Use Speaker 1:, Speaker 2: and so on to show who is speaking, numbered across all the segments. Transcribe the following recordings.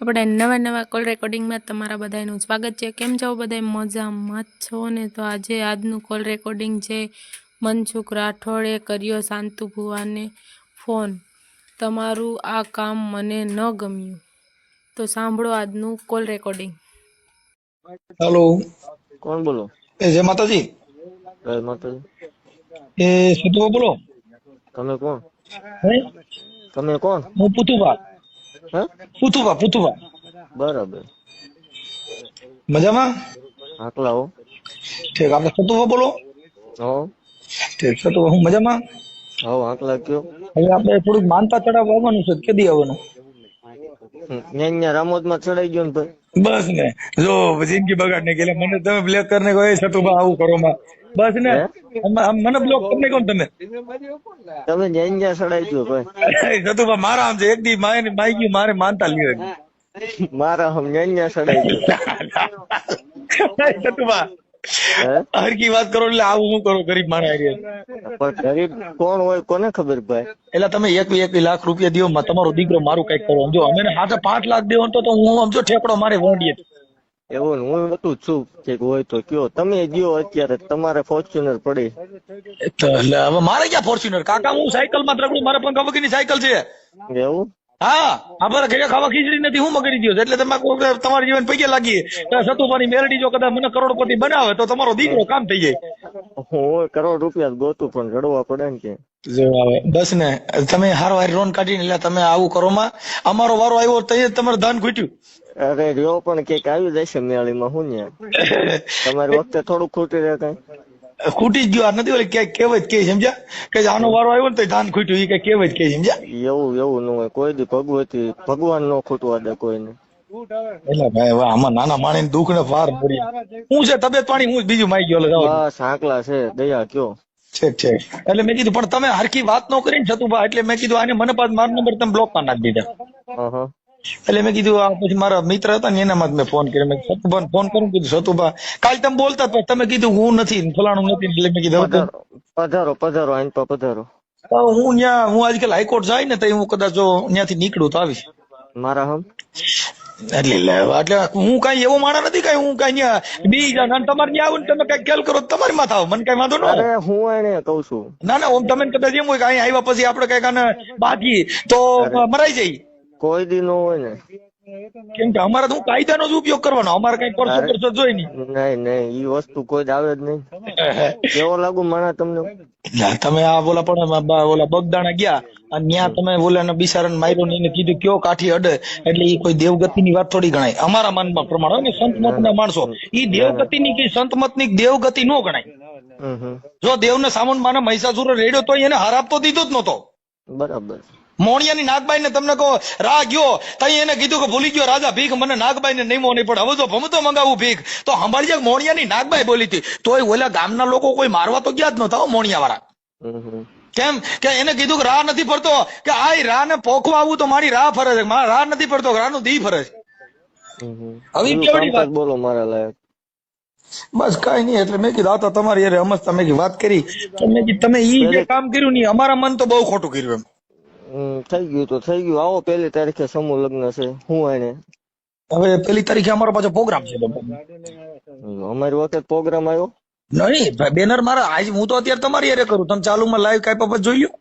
Speaker 1: આપણે નવા નવા કોલ રેકોર્ડિંગમાં તમારા બધાનું સ્વાગત છે. કેમ છો બધા મજામાં જ છો ને? તો આજે આજનું કોલ રેકોર્ડિંગ છે. મનસુખ રાઠોડે કર્યો શાંતુ ભુવાને ફોન. તમારું આ કામ મને ન ગમ્યું. તો સાંભળો આજનું કોલ રેકોર્ડિંગ
Speaker 2: હેલો
Speaker 3: કોણ બોલો?
Speaker 2: એ જય માતાજી.
Speaker 3: જય માતાજી.
Speaker 2: એ સતુભા બોલો.
Speaker 3: તમે કોણ? તમે કોણ?
Speaker 2: હું પુતુભા પુતુભા પુતુભા
Speaker 3: બરાબર.
Speaker 2: મજામાં?
Speaker 3: હાકલાઓ
Speaker 2: ઠીક આપણે સતુભા બોલો.
Speaker 3: હો.
Speaker 2: ઠીક સતુભા હું મજામાં?
Speaker 3: હો આકલા કયો.
Speaker 2: હવે આપણે થોડુંક માનતા ચડાવવા આવવાનું છે કેદી આવવાનું?
Speaker 3: માં ચડાઈ ગયો ને ભાઈ.
Speaker 2: બસ ને. જો જિંદગી બગાડ ને ગયેલા. મને તમે બ્લેક કરીને કહો એ સતુભા આવું કરો માં બસ ને. મને બ્લોક કોણ તમે.
Speaker 3: તમે ન્યા ચડાઈ ગયો ભાઈ.
Speaker 2: સતુભા મારા આમ છે. એક દી માય માઈ ગયું મારે માનતા લ્યો
Speaker 3: મારા હમ ન્યા ચડાઈ ગયો.
Speaker 2: સતુભા
Speaker 3: હે?
Speaker 2: હરકી વાત કરો એટલે આવું હું કરો ગરીબ મારા હારે.
Speaker 3: પણ ગરીબ કોણ હોય કોને ખબર ભાઈ?
Speaker 2: એટલે તમે એક એક લાખ રૂપિયા દો તમારો દીકરો મારું કંઈક કરો. સમજો અમે હાથે પાંચ લાખ દેવો તો હું સમજો ઠેકડો મારે વોંડીએ
Speaker 3: એવું હું હતું છું કે હોય તો કયો. તમે ગયો અત્યારે તમારે ફોર્ચ્યુનર પડી.
Speaker 2: એટલે હવે મારે ક્યાં ફોર્ચ્યુનર કાકા હું સાયકલમાં ત્રગડું મારે પંખા વગરની સાયકલ છે.
Speaker 3: એવું?
Speaker 2: હા અમારે ઘરે ખાવા ખીચડી નથી હું મગડી ગયો એટલે તમે તમારી જીવન પૈકે લાગીએ સતુભાની મેરડી જો કદાચ મને કરોડપતિ બનાવે તો તમારો દીકરો કામ થઈ જાય.
Speaker 3: હું કરોડ રૂપિયા ગોતું પણ રડવા પડે ને કે.
Speaker 2: જો આવે બસ ને તમે હારો હારી રોન કાઢીને એટલે તમે આવું કરો માં. અમારો વારો આવ્યો તો તમારું ધન ખૂટ્યું
Speaker 3: અરે રહ્યો પણ કંઈક આવી જશે મેળીમાં હું ને તમારી વખતે થોડું ખૂટી રહે કઈ?
Speaker 2: ખૂટી જ ગયું આ નથી ઓલી ક્યાંક કહેવત કે સમજ્યા? કે આનો વારો આવ્યો ને તો ધાન ખૂટ્યું એ કઈ કહેવત કે સમજ્યા?
Speaker 3: એવું એવું ન હોય. કોઈ દી ભગવતી ભગવાન નો ખૂટવા દે કોઈને.
Speaker 2: એટલે ભાઈ હવે આમાં નાના માણી દુઃખ ને ફાર પડી. હું છે તબિયત પાણી હું બીજું માઈ ગયો જાઓ.
Speaker 3: છે. દયા કયો.
Speaker 2: છેક છેક એટલે મેં કીધું પણ તમે હરખી વાત ન કરીને છતું એટલે મેં કીધું આને મને પાછ મારો નંબર તમે બ્લોકમાં નાખી દીધા. એટલે મેં કીધું આ પછી મારા મિત્ર હતા ને એનામાં જ મેં ફોન કર્યો. મેં કીધું, ફોન કરું. કીધું સતુભા. કાલ તમે બોલતા હતા, તમે કીધું હું નથી ફલાણું નથી એટલે મેં કીધું
Speaker 3: પધારો પધારો પધારો આઈન પા પધારો.
Speaker 2: હું ત્યાં હું આજકાલ હાઈકોર્ટ જાય ને તો હું કદાચ જો ત્યાંથી નીકળું તો આવીશ.
Speaker 3: મારા હમ?
Speaker 2: એટલે એટલે હું કઈ એવો માણસ નથી કઈ હું કઈ બી જાણ તમારે ત્યાં આવું ને તમે કઈ કેલ કરો તમારી માથા થાવ મને કઈ વાંધો ન
Speaker 3: અરે હું એને કઉ છું.
Speaker 2: ના ના ઓમ તમે કદાચ એમ હોય કે અહીં આવ્યા પછી આપણે કંઈક કાને બાકી તો મરાઈ જાય
Speaker 3: કોઈ દી નો હોય ને.
Speaker 2: કેમ કે અમારે તો કાયદાનો જ ઉપયોગ કરવાનો અમારે કઈ પરસો પરસો જોઈ નહીં.
Speaker 3: નહીં નહીં ઈ વસ્તુ કોઈ જ આવે જ નહીં. કેવો લાગુ માણા તમને?
Speaker 2: તમે આ બોલા પણ ઓલા બગદાણા ગયા અને ત્યાં તમે ઓલા બિસારણ માર્યો ને એને કીધું કયો કાઠી અડે? એટલે ઈ કોઈ દેવગતિની વાત થોડી ગણાય. અમારા માનમાં પ્રમાણે હોય ને સંત મતના માણસો. ઈ દેવગતિની કે સંત મતની દેવગતિ નો ગણાય. જો દેવ ને સામાન માને મહિષાસુર રેડ્યો તો એને હરાપ તો દીધો જ નતો
Speaker 3: બરાબર.
Speaker 2: મોણિયાની નાગબાઈને તમને કહો રા ગયો. તઈ એને કીધું કે ભૂલી ગયો રાજા ભીખ મને નાગબાઈને ને નહીં નહીં પણ હવે તો ભમતો મંગાવું ભીખ. તો સાંભળી જાય મોણિયાની નાગબાઈ બોલી હતી. તોય ઓલા ગામના લોકો કોઈ મારવા તો ગયા જ નતા મોણિયા વાળા કેમ? કે એને કીધું કે રાહ નથી ફરતો. કે આ રાહ ને પોખવા આવું તો મારી રાહ ફરે છે. મારા રાહ નથી ફરતો રાહનું દી ફરે છે. હવે કેવડી વાત?
Speaker 3: બોલો મારા લાયક.
Speaker 2: બસ કઈ નહીં એટલે મેં કીધું આ તમારી અરે અમસ્તા મેં વાત કરી. તમે તમે ઈ જે કામ કર્યું ને અમારા મન તો બહુ ખોટું કર્યું એમ.
Speaker 3: હમ, થઈ ગયું તો થઈ ગયું. આવો પહેલી તારીખે સમૂહ લગ્ન છે. હું એને
Speaker 2: હવે પેલી તારીખે અમારો પાછો પ્રોગ્રામ છે
Speaker 3: અમારી વખત પ્રોગ્રામ આવ્યો?
Speaker 2: નહીં બેનર મારા આજ હું તો અત્યારે તમારી યારે કરું. તમે ચાલુમાં લાઈવ કાંઈ પછી જોઈ લ્યો.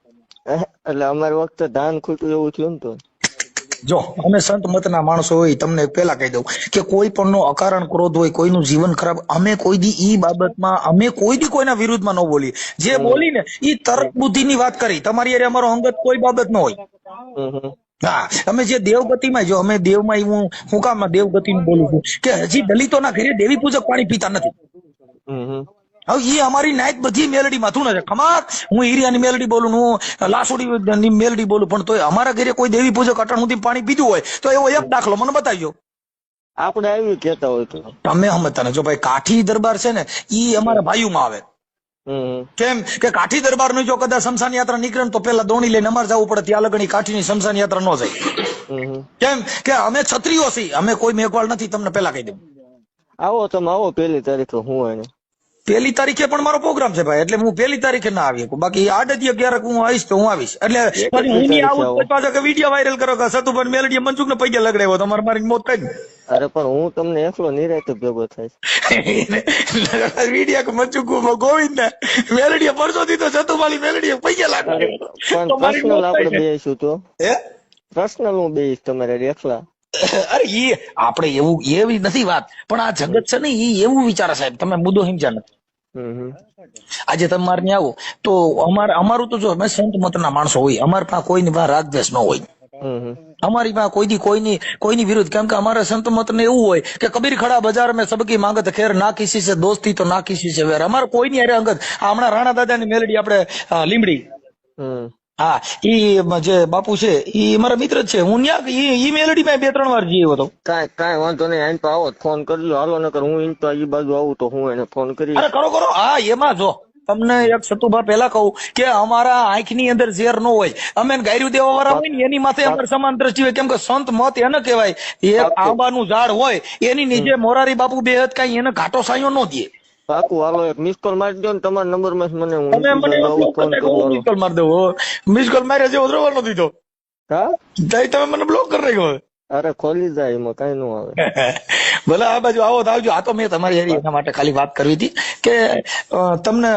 Speaker 3: એટલે અમારી વખતે ધાન ખૂટ્યું એવું થયું ને તો.
Speaker 2: જો અમે સંત મતના માણસો હોય તમને પેલા કહી દઉં કે કોઈ પણ નો અકારણ ક્રોધ હોય કોઈનું જીવન ખરાબ અમે કોઈ દી ઈ બાબતમાં અમે કોઈ દી કોઈના વિરુદ્ધમાં ન બોલીએ જે બોલી ને ઈ તર્ક બુદ્ધિની વાત કરી તમારી અરે અમારો અંગત કોઈ બાબત ન હોય. હા અમે જે દેવગતિમાં જો અમે દેવમાં હું હું કામ દેવગતિનું બોલું છું કે હજી દલિતોના ઘરે દેવી પૂજક પાણી પીતા નથી. હવે એ અમારી નાયત બધી મેલડી માં થું ખમાર હું હીરિયાની મેલડી બોલું ને હું લાસુડી મેલડી બોલું પણ તોય અમારા ઘરે કોઈ દેવી પૂજક અટાણ સુધી પાણી પીધું હોય તો એવો એક દાખલો મને બતાવજો.
Speaker 3: આપણે આવી કેતા હોય તો.
Speaker 2: તમે સમજતા ને જો ભાઈ કાઠી દરબાર છે ને ઈ અમારા ભાઈઓમાં આવે. કેમ કે કાઠી દરબારનું જો કદાચ શમશાન યાત્રા નીકળે તો પેલા દોણી લઈને અમારે જવું પડે ત્યાં લગણી કાઠીની શમશાન યાત્રા ન જાય. કેમ કે અમે છત્રીઓ છીએ અમે કોઈ મેઘવાળ નથી તમને પેલા કહી દઉં.
Speaker 3: આવો તમે આવો પેલી તારીખે હું એને
Speaker 2: પેલી તારીખે પણ મારો પ્રોગ્રામ છે ભાઈ એટલે હું પેલી તારીખે ના આવી શકું. બાકી આડતીએ ક્યારેક હું આવીશ તો હું આવીશ. એટલે હું નહીં આવું. પાછો કે વીડિયો વાયરલ કરો કે સતુભાઈ મેલડી મનસુખ ને પૈયા લગડાવ્યો તમારે મારી મોત થઈ
Speaker 3: અરે પણ હું તમને એકલો નિરાતે ભેગો થાય
Speaker 2: વીડિયો મનસુખ ગોવિંદ ને મેલડીએ પરસો દીધો સતુભાઈ મેલડીએ પૈયા
Speaker 3: અરે
Speaker 2: લગાડ્યો
Speaker 3: પણ પર્સનલ આપણે બેસીશું તો.
Speaker 2: હે?
Speaker 3: પર્સનલ હું બેસીશ તમારે એકલા.
Speaker 2: અરે એ આપણે એવું એવી નથી વાત. પણ આ જગત છે ને એ એવું વિચારે સાહેબ તમે મુદ્દો સમજ્યા નથી. આજે તમારે ત્યાં આવો. તો અમારે અમારું તો જો અમે સંત મતના માણસો હોય અમારે પાસે કોઈની પાસે રાગદ્વેષ ન હોય. અમારી પાસે કોઈ દી કોઈની કોઈની વિરુદ્ધ. કેમ કે અમારે સંત મત ને એવું હોય કે કબીર ખડા બજાર મેં સબકી માંગત ખેર ના કિસી છે દોસ્તી તો ના કિસી છે વેર. અમારે કોઈની અરે અંગત. હમણાં રાણા દાદાની મેલડી આપણે અ, લીમડી. હા ઈ જે બાપુ છે ઈ મારા મિત્ર જ છે. હું ન્યા ઈ ઈ મેલડી માં બે ત્રણ વાર જઈએ હતો.
Speaker 3: કાંઈ કાંઈ વાંધો નહીં આઈને તો આવો ફોન કરી લો હાલો નકર હું ઈન તો ઈ બાજુ આવું તો હું એને ફોન કરી
Speaker 2: અરે કરો કરો. હા એમાં જો તમને એક સતુભા પેલા કહું કે અમારા આંખની અંદર ઝેર ન હોય. અમે ગાયરું દેવા વાળા હોય ને એની માથે અમારે સમાન દ્રષ્ટિ હોય કેમ કે સંત મત એને કહેવાય. એક આંબાનું ઝાડ હોય એની નીચે મોરારી બાપુ બે હત કઈ એને ઘાટો સાયો ન દે.
Speaker 3: પાકું હાલો એક મિસ કોલ મારી દો ને તમારા નંબરમાં મને હું
Speaker 2: તમે મને
Speaker 3: ફોન કરો
Speaker 2: મિસ કોલ મારી દો મિસ કોલ માર્યા જેવો ઉતરવા નો દીધો.
Speaker 3: હા?
Speaker 2: તઈ તમે મને બ્લોક કરી નાખ્યો
Speaker 3: અરે ખોલી જાય એમાં કઈ નો આવે.
Speaker 2: ભલે આ બાજુ આવો આવજો. આ તો મેં તમારી હેરી એના માટે ખાલી વાત કરવી હતી કે તમને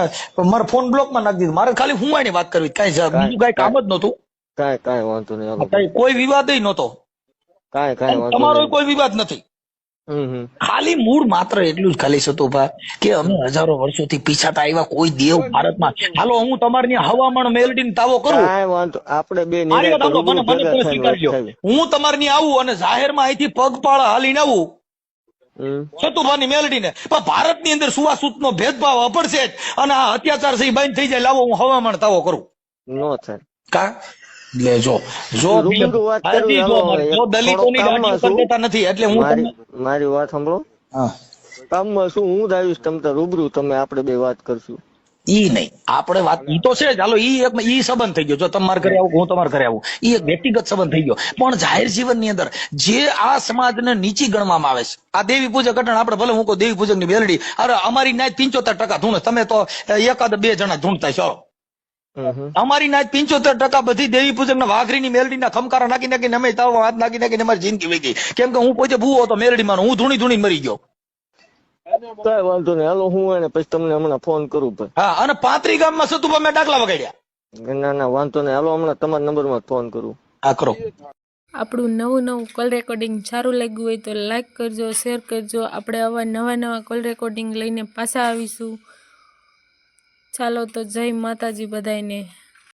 Speaker 2: મારો ફોન બ્લોકમાં નાખી દીધો. મારે ખાલી હું આની વાત કરવી કઈ કાંઈ બીજું કઈ કામ જ નહોતું.
Speaker 3: કઈ કઈ વાંધો નહીં
Speaker 2: કાંઈ કોઈ વિવાદ નહોતો.
Speaker 3: કઈ કઈ વાંધો
Speaker 2: તમારો કોઈ વિવાદ નથી. ખાલી મૂળ માત્ર એટલું જ ખાલી સતુભા કે અમે હજારો વર્ષોથી પીછાતા આવ્યા કોઈ દેવ ભારતમાં. હાલો હું તમારી હવામાન મેલડીને તાવો કરું.
Speaker 3: આપણે બે.
Speaker 2: હું તમારી આવું અને જાહેરમાં અહીંથી પગપાળા હાલીને આવું.
Speaker 3: હમ.
Speaker 2: મેલડી ને પણ ભારતની અંદર સુવાસૂતનો ભેદભાવ અપડશે જ. અને આ અત્યાચાર સહી બંધ થઈ જાય લાવો હું હવામાન તાવો કરું.
Speaker 3: નો થાય.
Speaker 2: કા? લે જો. જો દલિતોની
Speaker 3: ગાડી.
Speaker 2: કરતા નથી એટલે હું
Speaker 3: મારી વાત સાંભળો. કામમાં શું હું જ આવીશ તમ તાર રૂબરૂ તમે આપણે બે વાત કરશું.
Speaker 2: ઈ નહીં. આપણે વાત ઈ તો છે જ. હાલો ઈ એક ઈ સંબંધ થઈ ગયો. જો તમારે ઘરે આવું હું તમારા ઘરે આવું. ઈ એક વ્યક્તિગત સંબંધ થઈ ગયો. પણ જાહેર જીવનની અંદર જે આ સમાજને નીચી ગણવામાં આવે છે આ દેવી પૂજક અટણ આપણે ભલે હું કહું દેવી પૂજકની બેલડી અરે અમારી નાય પિંચોતેર ટકા ધૂણે. તમે તો એકાદ બે જણા ધૂણતા છો. અમારી નાય પિંચોતેર ટકા બધી દેવી પૂજક ના મેલડી ના ખમકારા નાખી નાખીને અમે તાવ હાથ નાખી નાખીને અમારી જિંદગી વહી ગઈ કેમ કે હું પોતે ભૂવો હતો મેલડીમાં હું ધૂણી ધૂણી મરી ગયો.
Speaker 3: કઈ વાંધો નહીં. હાલો હું એને પછી તમને હમણાં ફોન કરું ભાઈ.
Speaker 2: હા અને પાંત્રી ગામમાં સતુભા મેં ડાકલા વગાડ્યા.
Speaker 3: ના ના વાંધો નહીં. હાલો હમણાં તમારા નંબરમાં ફોન કરું.
Speaker 2: આ કરો.
Speaker 1: આપણું નવું નવું કોલ રેકોર્ડિંગ સારું લાગ્યું હોય તો લાઈક કરજો શેર કરજો. આપણે આવા નવા નવા કોલ રેકોર્ડિંગ લઈને પાછા આવીશું. ચાલો તો જય માતાજી બધાયને.